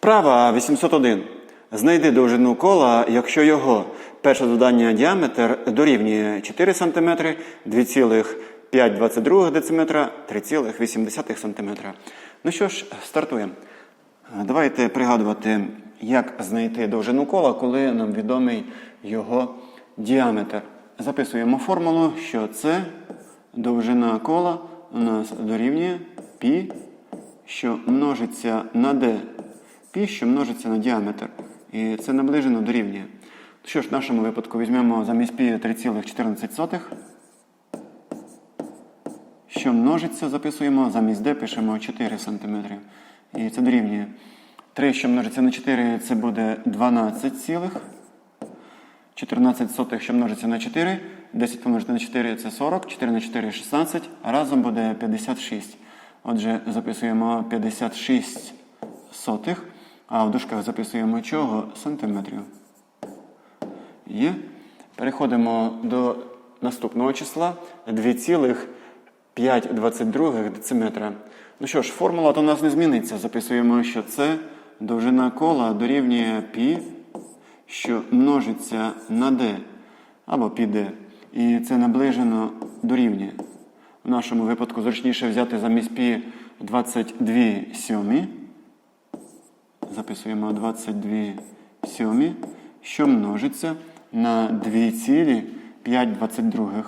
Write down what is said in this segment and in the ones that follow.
Вправа 801. Знайди довжину кола, якщо його перше додання діаметр дорівнює 4 см, 2,522 дециметра, 3,8 см. Ну що ж, стартуємо. Давайте пригадувати, як знайти довжину кола, коли нам відомий його діаметр. Записуємо формулу, що це довжина кола у нас дорівнює π, що множиться на d, π, що множиться на діаметр. І це наближено дорівнює. Що ж, в нашому випадку візьмемо замість π 3,14, що множиться, записуємо, замість d пишемо 4 см. І це дорівнює. 3, що множиться на 4, це буде 12 цілих. 14 сотих, що множиться на 4. 10 помножити на 4 це 40, 4 на 4 16, а разом буде 56. Отже, записуємо 56 сотих, а в дужках записуємо чого? Сантиметрів. Є. Переходимо до наступного числа 2,522 дециметра. Ну що ж, формула то у нас не зміниться. Записуємо, що це довжина кола дорівнює Пі, що множиться на d або пі d. І це наближено дорівнює. В нашому випадку зручніше взяти замість пі 22 сьомі. Записуємо 22 сьомі, що множиться на 2,522.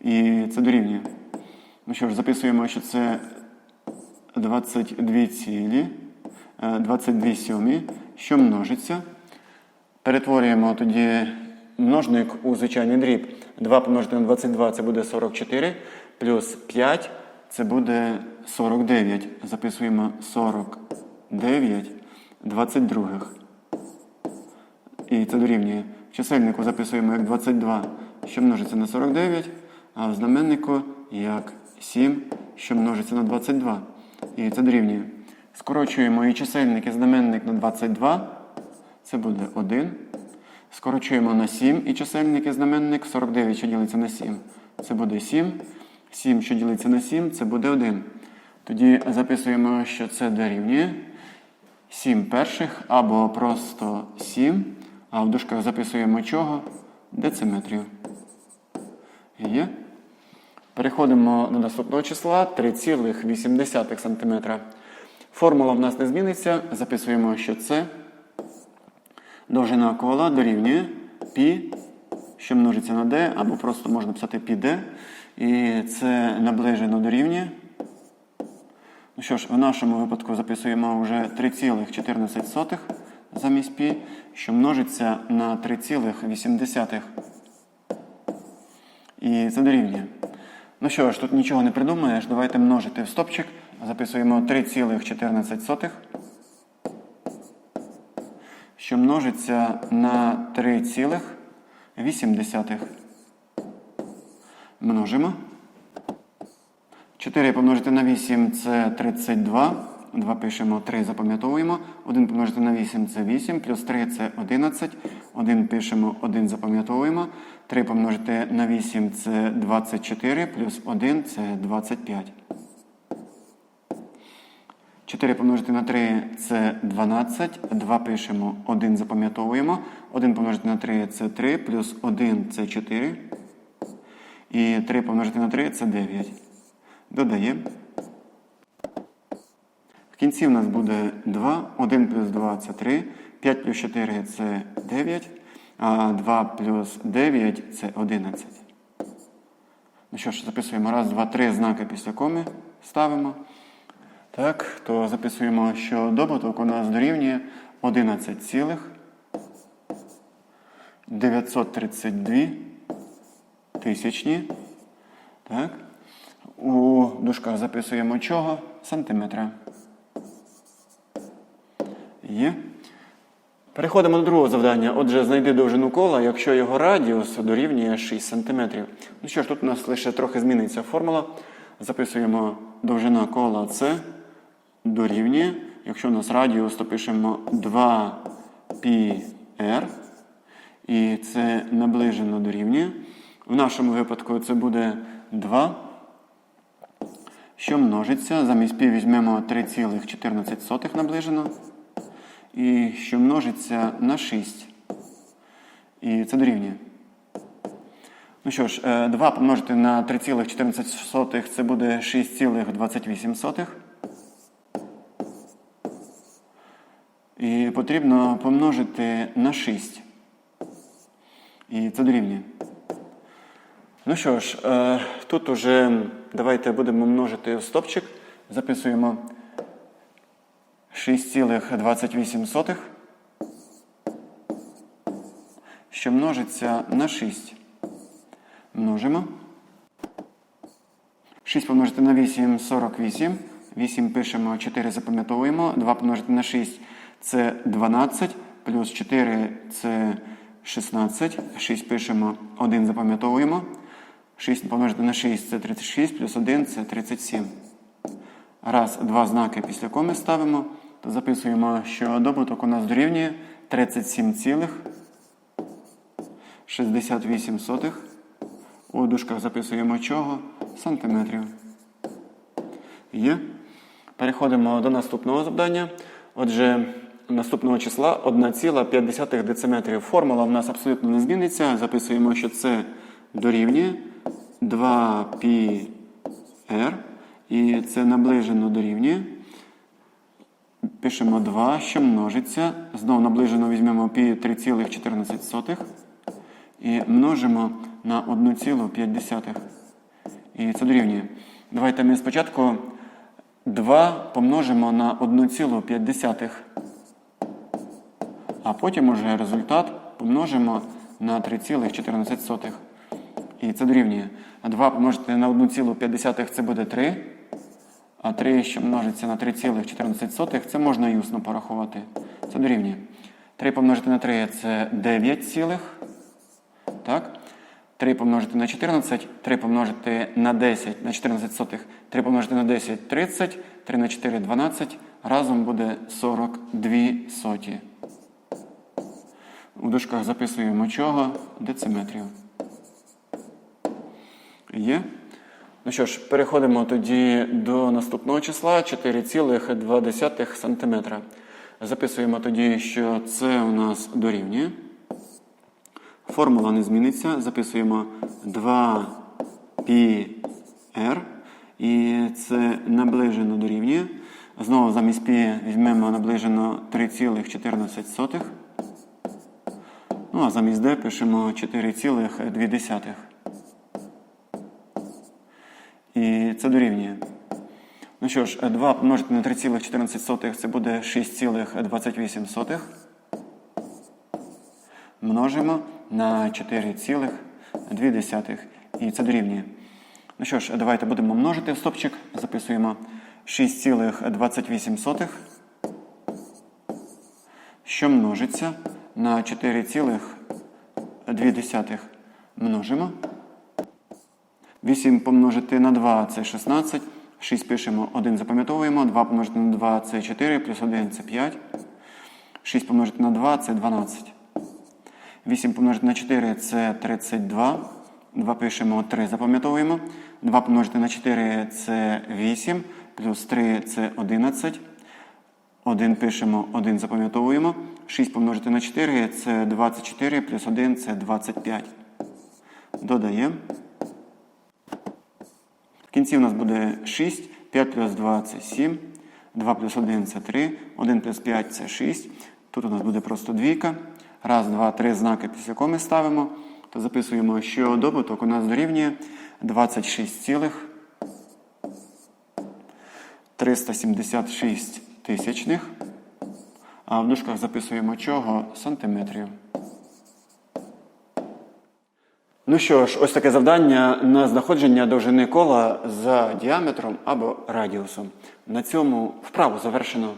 І це дорівнює. Ну що ж, записуємо, що це 22 цілі, е, 22 сьомі, що множиться. Перетворюємо тоді множник у звичайний дріб. 2 помножити на 22 це буде 44, плюс 5 це буде 49. Записуємо 49 22. І це дорівнює. В чисельнику записуємо як 22, що множиться на 49, а в знаменнику як 7, що множиться на 22. І це дорівнює. Скорочуємо і чисельник, і знаменник на 22. Це буде 1. Скорочуємо на 7 і чисельник і знаменник 49, що ділиться на 7. Це буде 7. 7, що ділиться на 7, це буде 1. Тоді записуємо, що це дорівнює 7 перших або просто 7. А в дужках записуємо чого? Дециметрів. Є. Переходимо до наступного числа 3,8 см. Формула в нас не зміниться. Записуємо, що це довжина кола дорівнює π, що множиться на d, або просто можна писати πd. І це наближено дорівнює. Ну що ж, в нашому випадку записуємо вже 3,14 замість π, що множиться на 3,8. І це дорівнює. Ну що ж, тут нічого не придумаєш. Давайте множити в стопчик. Записуємо 3,14, що множиться на 3,8. Множимо. 4 помножити на 8 це 32. 2 пишемо, 3 запам'ятовуємо. 1 помножити на 8 це 8, плюс 3 це 11. 1 пишемо, 1 запам'ятовуємо. 3 помножити на 8 це 24, плюс 1 це 25. 4 помножити на 3 це 12. 2 пишемо, 1 запам'ятовуємо. 1 помножити на 3 це 3, плюс 1 це 4. І 3 помножити на 3 це 9. Додаємо. В кінці в нас буде 2. 1 плюс 2 це 3. 5 плюс 4 це 9. А 2 плюс 9 це 11. Ну що ж, записуємо раз, два, три знаки після коми ставимо. Так, то записуємо, що добуток у нас дорівнює 11 цілих 932 тисячні. Так. У дужках записуємо чого? Сантиметра. Є. Переходимо до другого завдання. Отже, знайди довжину кола, якщо його радіус дорівнює 6 см. Ну що ж, тут у нас лише трохи зміниться формула. Записуємо довжина кола це дорівнює. Якщо у нас радіус, то пишемо 2πr. І це наближено дорівнює. В нашому випадку це буде 2 що множиться. Замість пі візьмемо 3,14 наближено. І що множиться на 6. І це дорівнює. Ну що ж, е, 2 помножити на 3,14 це буде 6,28. І потрібно помножити на 6. І це дорівнює. Ну що ж, е, тут уже давайте будемо множити стопчик. Записуємо 6,28, що множиться на 6. Множимо. 6 помножити на 8 48. 8 пишемо, 4 запам'ятовуємо. 2 помножити на 6 це 12. Плюс 4 це 16. 6 пишемо, 1 запам'ятовуємо. 6 помножити на 6 це 36, плюс 1 це 37. Раз, два знаки після коми ставимо, то записуємо, що добуток у нас дорівнює 37,68. У дужках записуємо чого? Сантиметрів. Є. Переходимо до наступного завдання. Отже, наступного числа 1,5 дециметрів. Формула в нас абсолютно не зміниться. Записуємо, що це дорівнює 2πr. І це наближено дорівнює. Пишемо 2, що множиться. Знову наближено візьмемо π 3,14 і множимо на 1,5. І це дорівнює. Давайте ми спочатку 2 помножимо на 1,5. А потім уже результат помножимо на 3,14. І це дорівнює. 2 помножити на 1,5 це буде 3. А 3, що множиться на 3,14, це можна і усно порахувати. Це дорівнює. 3 помножити на 3 це 9 цілих. Так? 3 помножити на 14, 3 помножити на 10 на 14 сотих, 3 помножити на 10 30, 3 на 4 12. Разом буде 42 соті. У дужках записуємо чого? Дециметрів. Є? Ну що ж, переходимо тоді до наступного числа 4,2 см. Записуємо тоді, що це у нас дорівнює. Формула не зміниться. Записуємо 2πr. І це наближено дорівнює. Знову замість π візьмемо наближено 3,14. Ну, а замість d пишемо 4,2. І це дорівнює. Ну що ж, 2 помножити на 3,14 це буде 6,28. Множимо на 4,2. І це дорівнює. Ну що ж, давайте будемо множити в стопчик. Записуємо 6,28, що множиться на 4,2. Множимо. 8 помножити на 2 це 16. 6 пишемо, 1 запам'ятовуємо. 2 помножити на 2 це 4, плюс 1 це 5. 6 помножити на 2 це 12. 8 помножити на 4 це 32. 2 пишемо, 3 запам'ятовуємо. 2 помножити на 4 це 8, плюс 3 це 11. 1 пишемо, 1 запам'ятовуємо. 6 помножити на 4 це 24, плюс 1 це 25. Додаємо. В кінці у нас буде 6, 5 плюс 2 це 7, 2 плюс 1 це 3, 1 плюс 5 це 6. Тут у нас буде просто двійка. Раз, два, три знаки після коми ставимо. То записуємо, що добуток у нас дорівнює 26,376 тисячних. А в дужках записуємо чого? Сантиметрів. Ну що ж, ось таке завдання на знаходження довжини кола за діаметром або радіусом. На цьому вправу завершено.